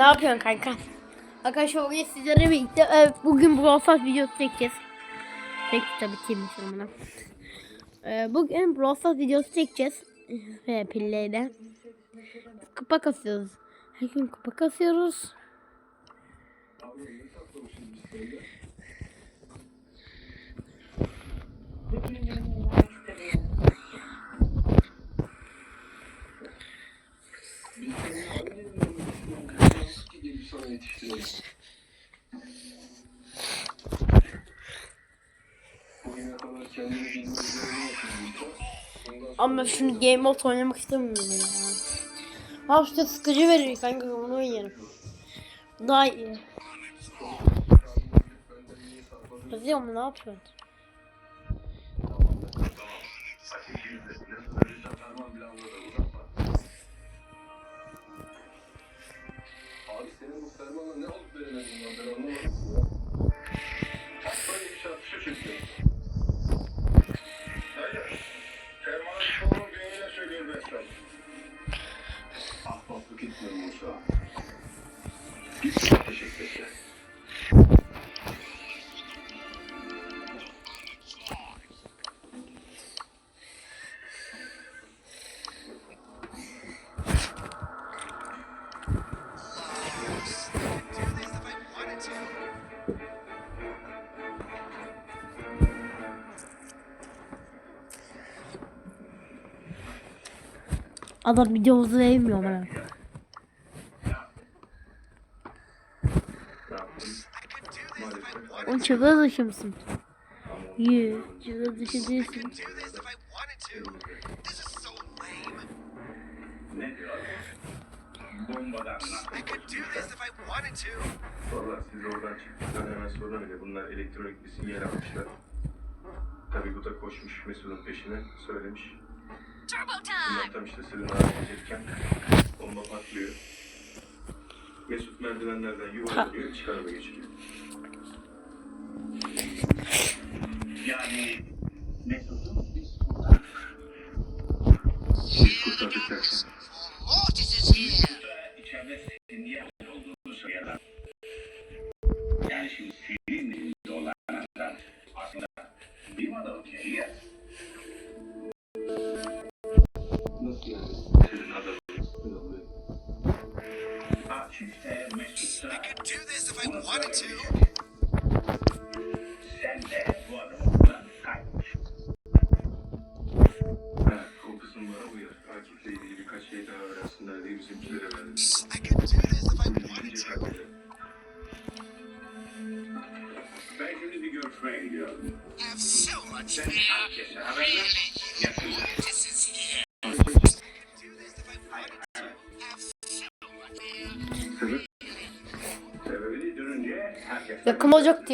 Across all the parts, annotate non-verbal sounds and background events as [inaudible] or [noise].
Ne yapıyorsun kanka? Arkadaşlar bugün sizlerle birlikte e, bugün Brawl Stars videosu çekeceğiz. Tek tabi bitireyim bunu. E, bugün Brawl Stars videosu çekeceğiz. [laughs] Ve pilleyle. Kupa kasıyoruz. Her gün kupa kasıyoruz. Ama şimdi Game Mode oynamak istemiyorum ya. Ha işte sıkıcı verir kanka onu oynayalım. Daha iyi. Yazıyor mu ne yapıyorsun? Abi senin bu fermanla ne olup veremedin lan ben anlamadım ya. Adam videomuzu yaptın? Maalesef. Onun çığlığı dışı mısın? Yee, çığlığı dışı değilsin. Valla siz oradan çıktıktan hemen sonra bunlar elektronik bir sinyal almışlar. Tabii bu da koşmuş Mesut'un peşine söylemiş. Turbo Bunlar tam işte sırrını harcayacağken bomba patlıyor. Mesut merdivenlerden yuvarlanıyor, çıkarıma geçiriyor. Yani Mesut'u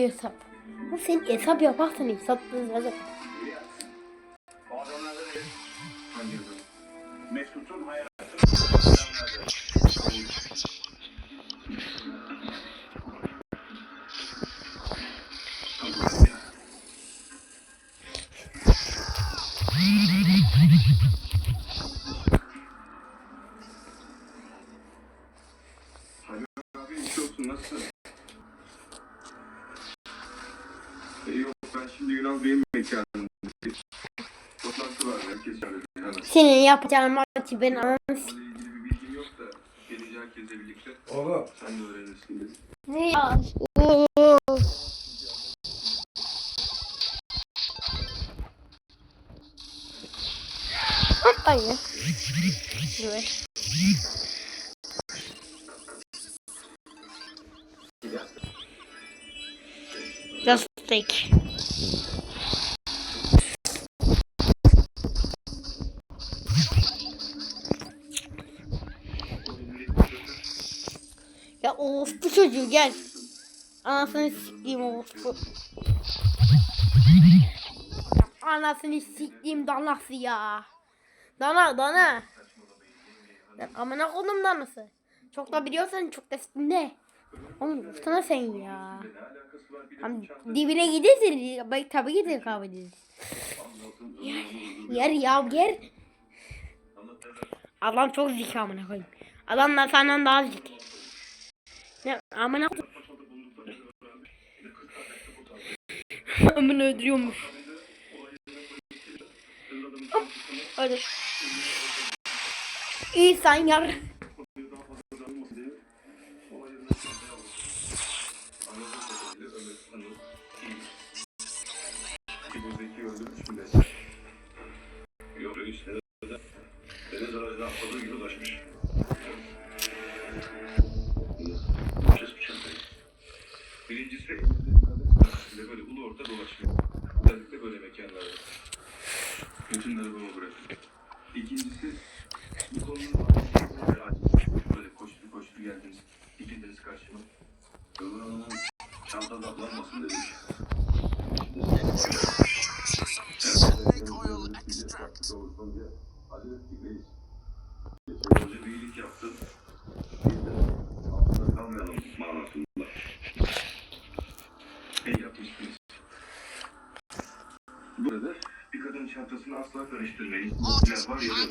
hesap. Ama sen hesap yaparsan Hangi adam? Mesut'un hayatını Senin yapacağın maçı ben gelince herkesle birlikte Oğlum sen de öğrenirsin ne ya? Hayır. Evet. Just take. Ya orospu çocuğu gel. Anasını sikeyim orospu. Anasını sikeyim danası ya. Dana dana. Lan amına kodum danası. Çok da biliyorsan çok da ne? Oğlum sana sen ya. Tam dibine gidersin. Bak tabii ki de kahve ederiz. Yer, yer ya yer. Adam çok zeki amına koyayım. Adam da senden daha zeki. Amına Amına öldürüyormuş. Hop, Hadi. İyi sen yar. Ettik reis. Geçen bir iyilik yaptın. Biz de altında kalmayalım manasında. İyi yapmışsınız. Burada bir kadının çantasını asla karıştırmayın. Ne var ya da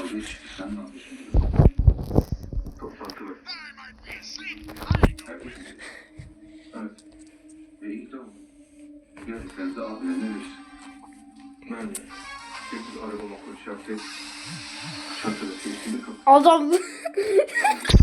aldığı çıktı. Sen ne yapıyorsun? toplantı var. Evet. E iyi tamam. Geldiklerinde de abilerine verirsin. Ben de. Arabama çantada sesinde kapı. Adam. [laughs]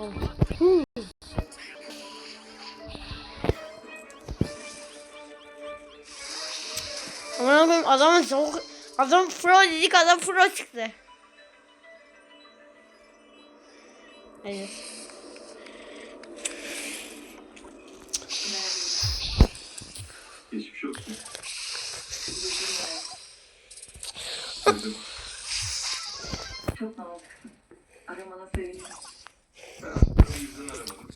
Hmm. Aman koyayım adamın soğuk adam pro dedik adam pro çıktı. Evet. Geçmiş olsun. Dedim. Çok namuslusun. Aramana sevindim. Ben aslında o yüzden aramadım.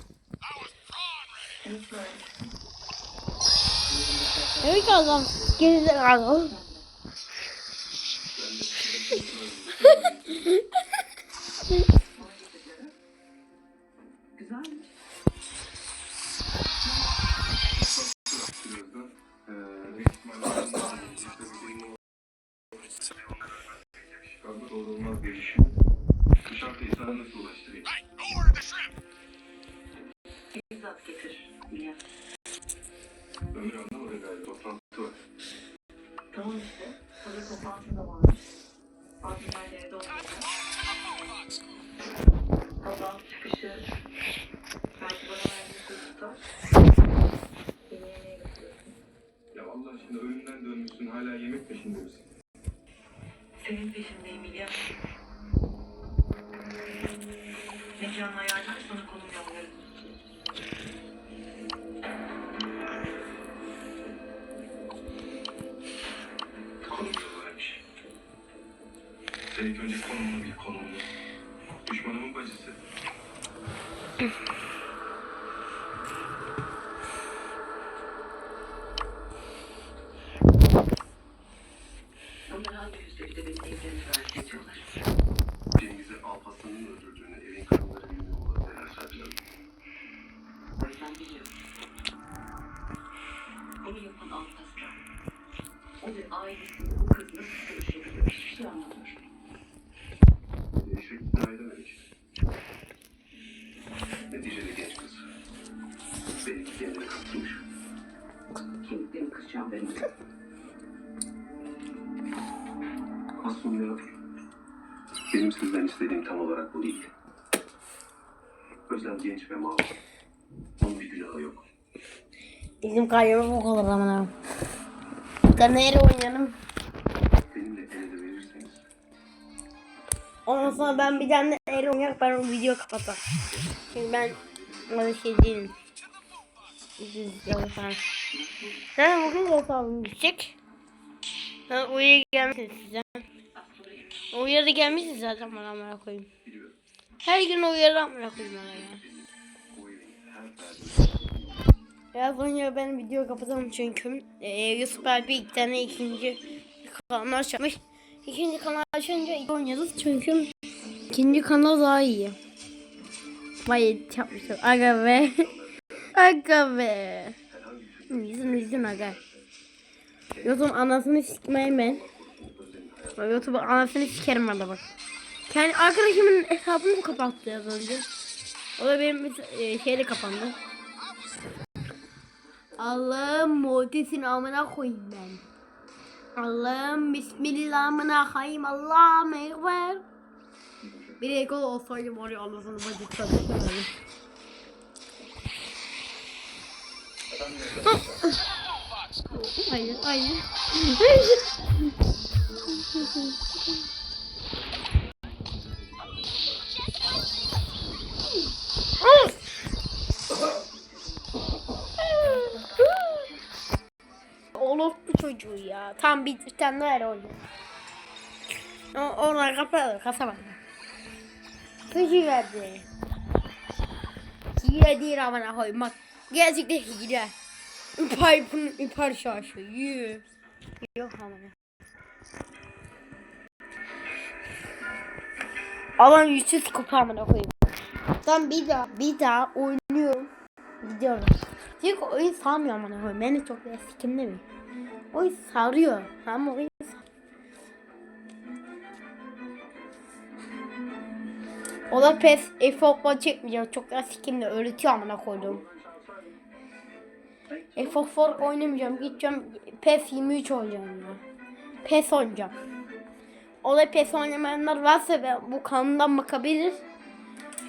Lütfen. Evet adam gerizekalı. Bana konum yollarım. Konum yollarmış. Sen ilk önce konumunu Kemiklerini kıracağım benim. Aslında Benim sizden istediğim tam olarak bu değil. Özlem genç ve masum. Onun bir günahı yok. Bizim olur amına. Bir tane yere oynayalım. Benimle el ele verirseniz Ondan sonra ben bir tane yere oynayak ben o videoyu kapatam. Çünkü ben öyle şey değilim. Düz yapar. Sen bugün de hesabım düşecek. Ha, uyarı gelmişsin size. Uyarı gelmişsin zaten bana amına koyayım. Her gün uyarı amına koyayım bana ya. Biraz önce ben video kapatalım çünkü e, Yusuf abi iki tane ikinci kanal açmış. İkinci kanal açınca iyi oynarız çünkü ikinci kanal daha iyi. Vay yapmışım. Aga be. [laughs] Aga be. Yüzüm yüzüm aga. YouTube anasını sikmeyeyim ben. YouTube anasını sikerim orada bak. Kendi arkadaşımın hesabını kapattı az önce. O da benim e, şeyle kapandı. Allah'ım muhtesin amına koyayım ben. Allah'ım bismillahirrahmanirrahim. Allah'ım ekber. Bir ekol olsaydı var ya Allah'ın bacıkta. Hayır, hayır. Orospu çocuğu ya. Tam bir, tane daha yer oldu. O, oradan kapalı, kasamadı. Hıcı verdi. Hile değil amına koyayım bak. Gerçekten hile. Pipe'ın ipar şaşı. Yü. Yok amına. Adam yüzsüz kopa amına koyayım. Tam bir daha bir daha oynuyorum. Gidiyorum. Çünkü oyun sarmıyor amına koyayım. Beni çok da sikimde mi? Oyun sarıyor. Ama oyun O da pes e-futbol çekmeyeceğim. Çok da sikimde öğretiyor amına koydum. E-futbol oynamayacağım. Gideceğim PES 23 oynayacağım ya. PES oynayacağım. O da PES oynamayanlar varsa ben bu kanaldan bakabilir.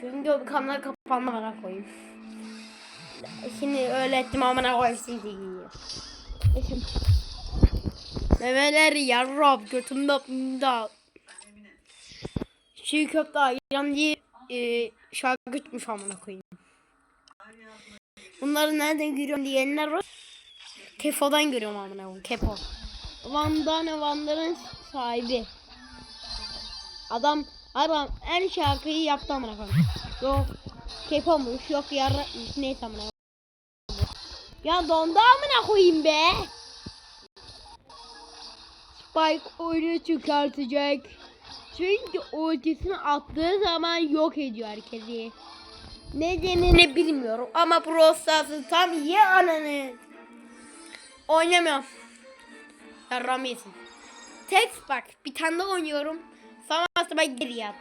Çünkü o kanal kapanma bana koyayım. Şimdi öğrettim amına koyayım sizi. Eşim. Memeler yarrab götümde bunda. Çiğ köfte ayran diye e, şarkı tutmuş amına koyayım. Bunları nereden görüyorum diyenler var. Kefo'dan görüyorum amına koyayım. Kefo. Van'dan Van'ların sahibi. Adam adam en şarkıyı yaptı amına koyayım. Yok Kefo'muş yok yarrakmış neyse amına. Ya dondu amına koyayım be. Spike oyunu çıkartacak. Çünkü ultisini attığı zaman yok ediyor herkesi. Nedenini bilmiyorum ama Brawl tam ye ananı. Oynamıyorum. Yarram yesin. Tek bak bir tane daha oynuyorum. Sonrasında ben geriye at.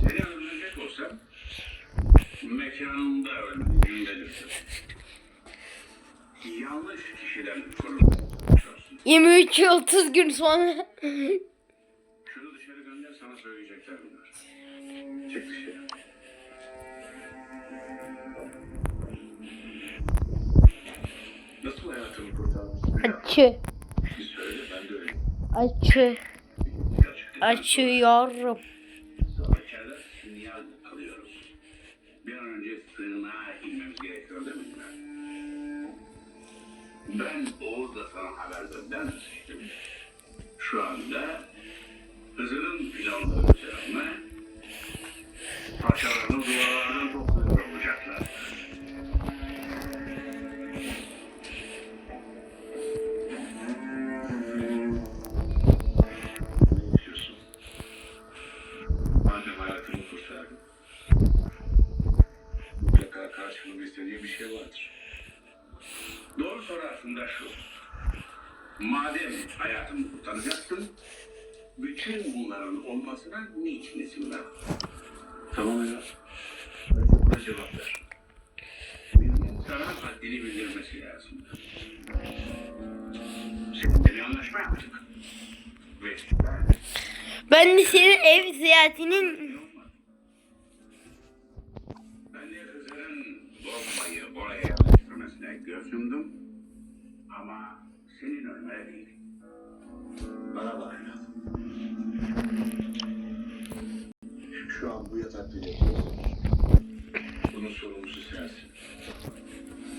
Seni öldürecek olsam. Yanlış kişiden kurulmuşsun. 23 yıl 30 gün sonra. Şunu dışarı gönder sana söyleyecekler bunlar. Çık dışarı. Nasıl hayatımı kurtardın? Açı. Bir söyle ben de öyle. Açı. Açıyorum. İçeride sinyal alıyoruz. Bir an önce sığınağa inmemiz gerekiyor değil mi? Ben Oğuz'la sana haber göndermiştim. Şu anda Hızır'ın planları üzerine parçalarını duvarlardan topluyor olacaklar. Madem hayatımı kurtardın. Mutlaka karşılığında istediğin bir şey vardır. Doğru soru aslında şu. Madem hayatımı kurtaracaksın, bütün bunların olmasına niçin izin ver? Tamam ya. Önce buna cevap ver. Birinin sana haddini bildirmesi lazım. Seninle bir anlaşma yaptık. Ve Ben de senin ev ziyaretinin yumdum. Ama senin ölmene değil. Bana bak evladım. Şu an bu yatakta yatıyorsun. Bunun sorumlusu sensin.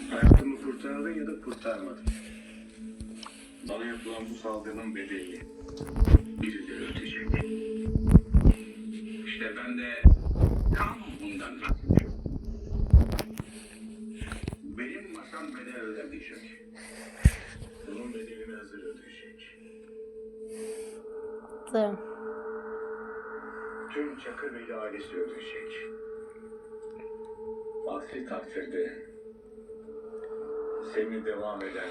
Hayatımı kurtardın ya da kurtarmadın. Bana yapılan bu saldırının bedeli birileri ödeyecek. İşte ben de tam bundan bahsediyorum. Masam bedel ödemeyecek. Bunun bedelini hazır ödeyecek. Tamam. Tüm Çakırbeyli ailesi ödeyecek. Aksi takdirde senin devam eden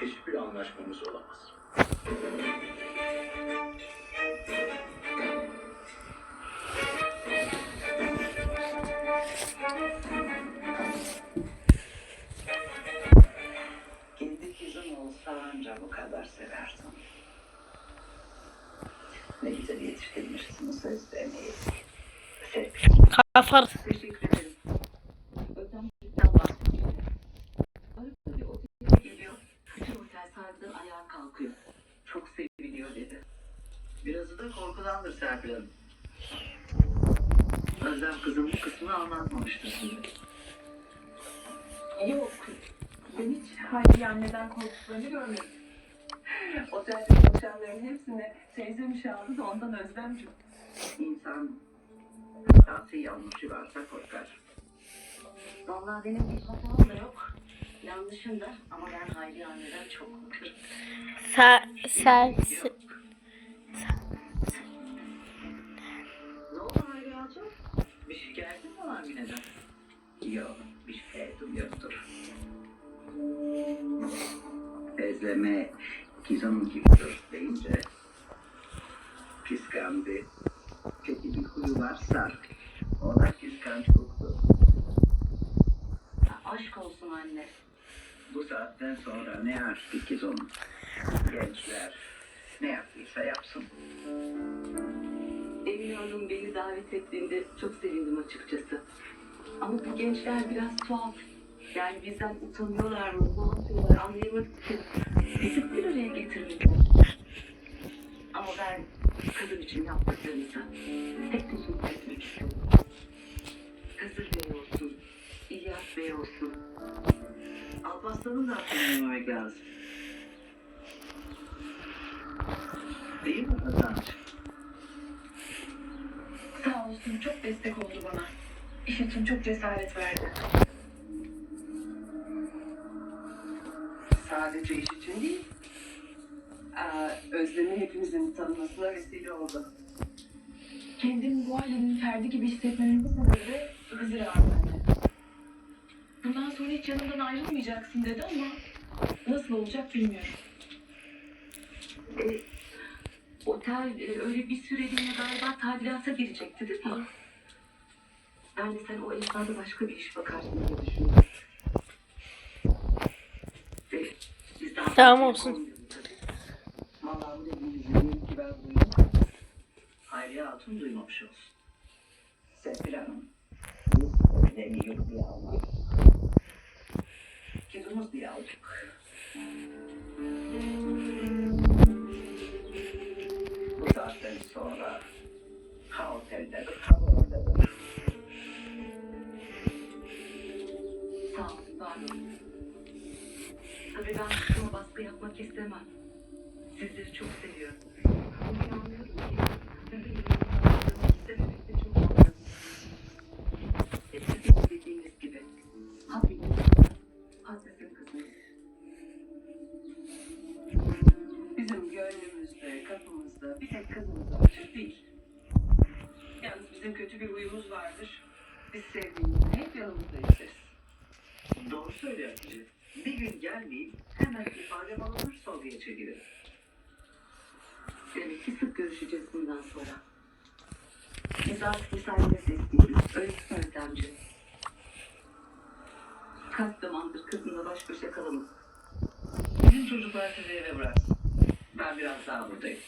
hiçbir anlaşmamız olamaz. Bu kadar seversin. Ne güzel yetiştirmişsiniz Özlem'i. Sevgilim. Kafar. Teşekkür ederim. Ötemcilikten bahsediyor. Arada bir otele geliyor. Bütün otel sahipleri ayağa kalkıyor. Çok seviliyor dedi. Birazı da korkudandır Serpil Hanım. Özlem kızım bu kısmını anlatmamıştır size. Yok. Ben hiç Hayriye anneden korktuklarını görmedim. [laughs] Otelde çalışanların hepsine teyzem işe aldı da ondan özlemcim. İnsan hatası yanlışı varsa korkar. Vallahi benim bir hatam da yok. Yanlışım da ama ben Hayriye anneden çok korkarım. Sen, sen, sen- Ne oldu Hayriye Hacı? Bir şikayetin mi var Mine'den? Yok, bir şikayetim yoktur. Ezleme Gizem'in gibidir deyince kıskandı. Peki bir huyu varsa o da kıskançlıktır. Aşk olsun anne. Bu saatten sonra ne aşkı Gizem? Gençler ne yaptıysa yapsın. Emine Hanım beni davet ettiğinde çok sevindim açıkçası. Ama bu gençler biraz tuhaf. Yani bizden utanıyorlar mı, ne yapıyorlar anlayamadık ki. Bizi bir araya getirmediler. Ama ben kızım için yaptıklarınıza tek teşekkür etmek istiyorum. Hızır Bey olsun, İlyas Bey olsun. Alparslan'ın da yememek lazım. Değil mi Hasan'cığım? Sağ olsun çok destek oldu bana. İş için çok cesaret verdi. Sadece iş için değil. Aa, Özlem'i hepimizin tanımasına vesile oldu. Kendimi bu ailenin ferdi gibi hissetmemin sebebi Hızır abi. Bundan sonra hiç yanımdan ayrılmayacaksın dedi ama nasıl olacak bilmiyorum. E, otel e, öyle bir süreliğine galiba tadilata girecekti değil mi? Ben de sen o esnada başka bir iş bakarsın diye düşünüyorum. Ve biz daha Tamam olsun. Hayriye Hatun duymamış olsun. Serpil Hanım. İyi diye almak. Kızımız diye aldık. Bu saatten sonra ha oteldedir ha istemem. Sizleri çok seviyorum. Zamandır kızımla baş başa kalalım. Bizim çocuklar sizi eve bıraksın. Ben biraz daha buradayım.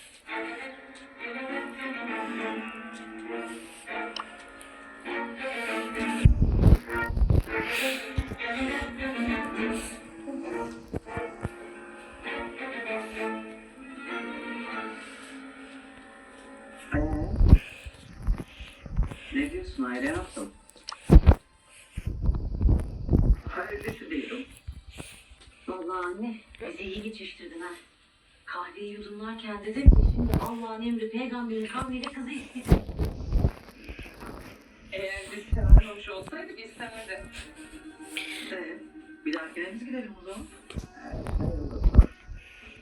Ne diyorsun Aile yaptım? Vallahi anne, bizi iyi geçiştirdin ha. Kahveyi yudumlarken dedim ki şimdi Allah'ın emri peygamberin kavliyle kızı isteyecek. Eğer biz çağırmamış olsaydık istemedi. Ee, bir dahakine biz gidelim o zaman.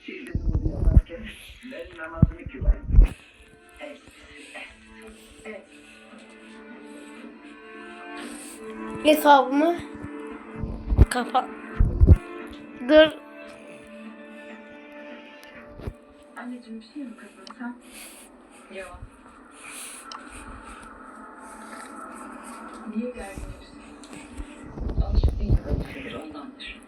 Siz de bunu yaparken ben namazımı kılayım. Hesabımı kapat. Dur. Anneciğim bir şey mi kızdın sen? Yok. Niye gerginleştin? Alışık değil şeyler ondandır.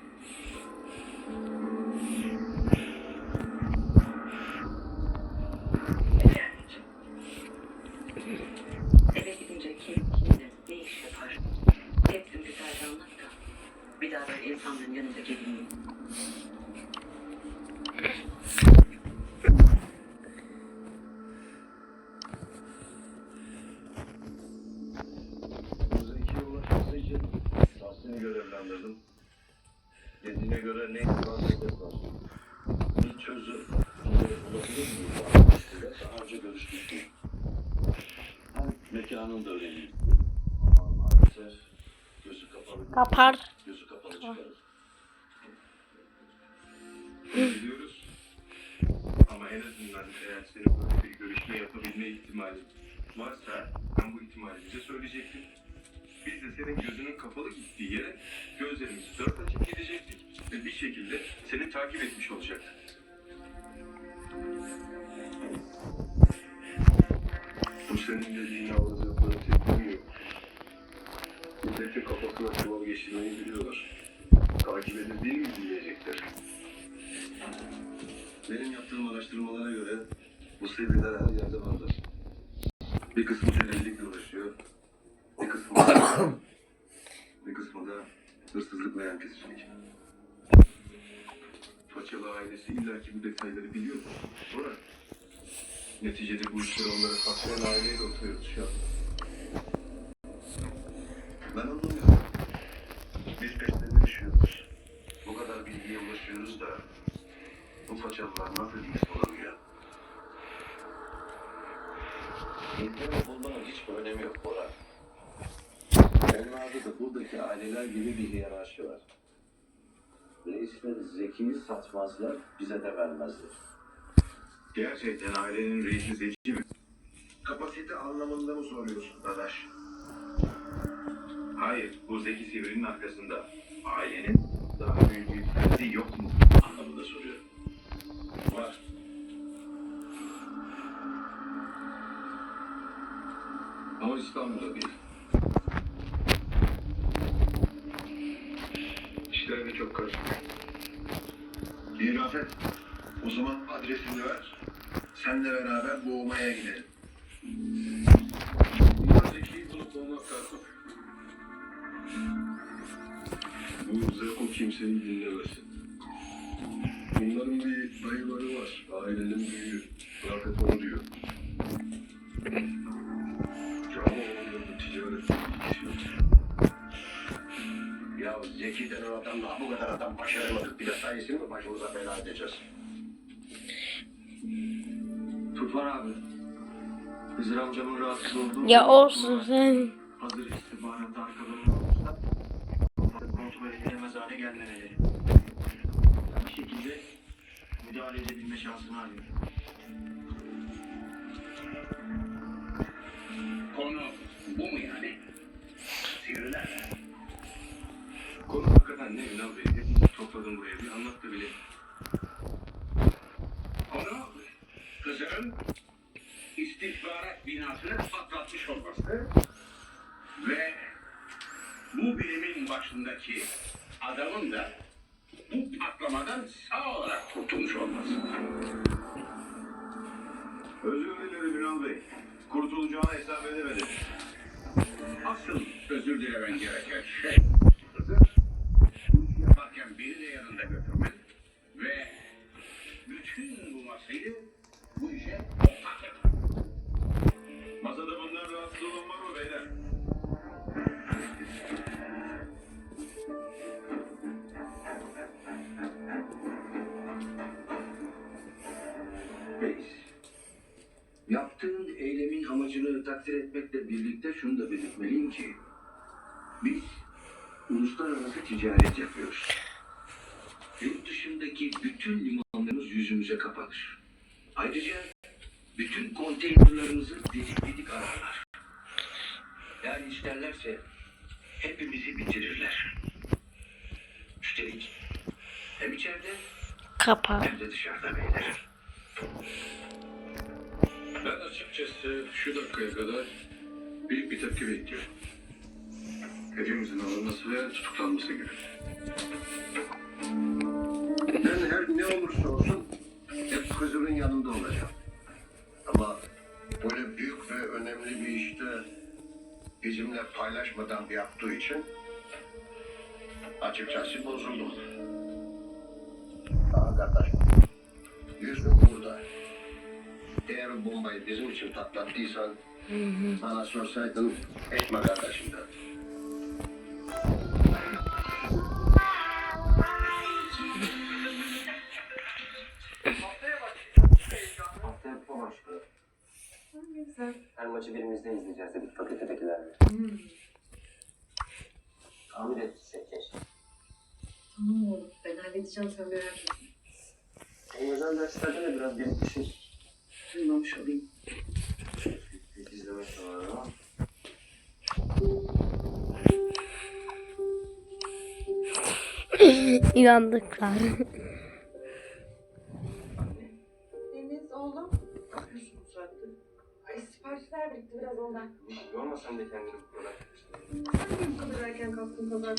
Eve gidince kim kimdir, ne iş yapar? Hepsini güzelce anlat da. Bir daha böyle insanların yanında gelinmeyin. Görevlendirdim. Dediğine göre ne varsa var. Bir çözüm bulabilir miyim? Daha önce görüşmüştüm. Mekanın da önemli. Ama maalesef gözü kapalı. Kapar. Gözü kapalı çıkarır. Biliyoruz. Ama en azından eğer senin böyle bir görüşme yapabilme ihtimali varsa ben bu ihtimali bize söyleyecektin. Biz de senin gözünün kapalı gittiği yere gözlerimizi dört açıp gidecektik. Ve bir şekilde seni takip etmiş olacaktık. Bu senin dediğin alacakları tepki yok. Milletin kafasına çuval geçirmeyi biliyorlar. Takip edildiğini mi dinleyecekler? Benim yaptığım araştırmalara göre bu sivriler her yerde vardır. Bir kısmı delilikle uğraşıyor. Bir kısmı da, [coughs] bir kısmı da hırsızlık ve yan kesicilik. Paçalı ailesi illaki bu detayları biliyor. Sonra neticede bu işler onlara patlayan aileyle oturuyoruz şu an. Ben anlamıyorum. Biz peşlerine düşüyoruz. Bu kadar bilgiye ulaşıyoruz da bu façalılar nasıl ilgisi olamıyor? İnsanı bulmanın hiçbir önemi yok Bora. Onlarda da buradaki aileler gibi bir hiyerarşi var. Reisleri zekiyi satmazlar, bize de vermezler. Gerçekten ailenin reisi Zeki mi? Kapasite anlamında mı soruyorsun Dadaş? Hayır, bu Zeki Sivri'nin arkasında. Ailenin daha büyük bir ferdi yok mu? Anlamında soruyorum. Var. Ama İstanbul'da değil. İşler de çok karışık. Rafet. O zaman adresini ver. Senle beraber boğmaya gidelim. Biraz zekiyi bulup olmak lazım. Bu Zeko kimseyi dinlemesin. Bunların bir dayıları var. Ailenin büyüğü. Rafet onu diyor. Zeki denen adamla bu kadar adam başaramadık. Bir de sayesinde mi başımıza bela edeceğiz? Tufan abi. Hızır amcamın rahatsız olduğu Ya olsun sen. hazır istihbarat arkalarını olursa kontrol edilemez hale gelmemeleri. Bir şekilde müdahale edebilme şansını arıyor. Konu bu mu yani? Sivriler. Hakikaten ne Ünal Bey? Hepimizi topladın buraya. Bir anlat da bile. Konu kızın istihbarat binasını patlatmış olması ve bu bilimin başındaki adamın da bu patlamadan sağ olarak kurtulmuş olması. Özür dilerim Ünal Bey. Kurtulacağına hesap edemedim. Asıl özür dilemen gereken şey şunu da belirtmeliyim ki biz uluslararası ticaret yapıyoruz. Yurt dışındaki bütün limanlarımız yüzümüze kapanır. Ayrıca bütün konteynerlarımızı didik didik ararlar. Yani isterlerse hepimizi bitirirler. Üstelik hem içeride Kapa. hem de dışarıda beyler. Ben açıkçası şu dakikaya kadar büyük bir tepki bekliyorum. Hepimizin alınması ve tutuklanması gibi. Ben her ne olursa olsun hep Hızır'ın yanında olacağım. Ama böyle büyük ve önemli bir işte bizimle paylaşmadan yaptığı için açıkçası bozuldum. Aa kardeş, yüz gün burada. Eğer bombayı bizim için patlattıysan bana sorsaydın etme kardeşim derdim. Haftaya kupa başlıyor. Her maçı birimizden izleyeceğiz dedik fakültedekilerle. Tahmin etsek keşke. Tamam oğlum. Ben halledeceğim sen merak etme. Benim özel derslerde de biraz birikmişim. Duymamış olayım. [laughs] İnandıklar. Deniz oğlum. Ay siparişler birikti biraz ondan. Yorma sen de kendini bu kadar. Sen niye bu kadar erken kalktın böyle-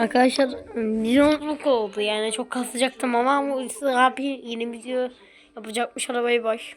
Arkadaşlar bir yoğunluk oldu yani çok kasacaktım ama bu abi yeni video yapacakmış arabayı baş.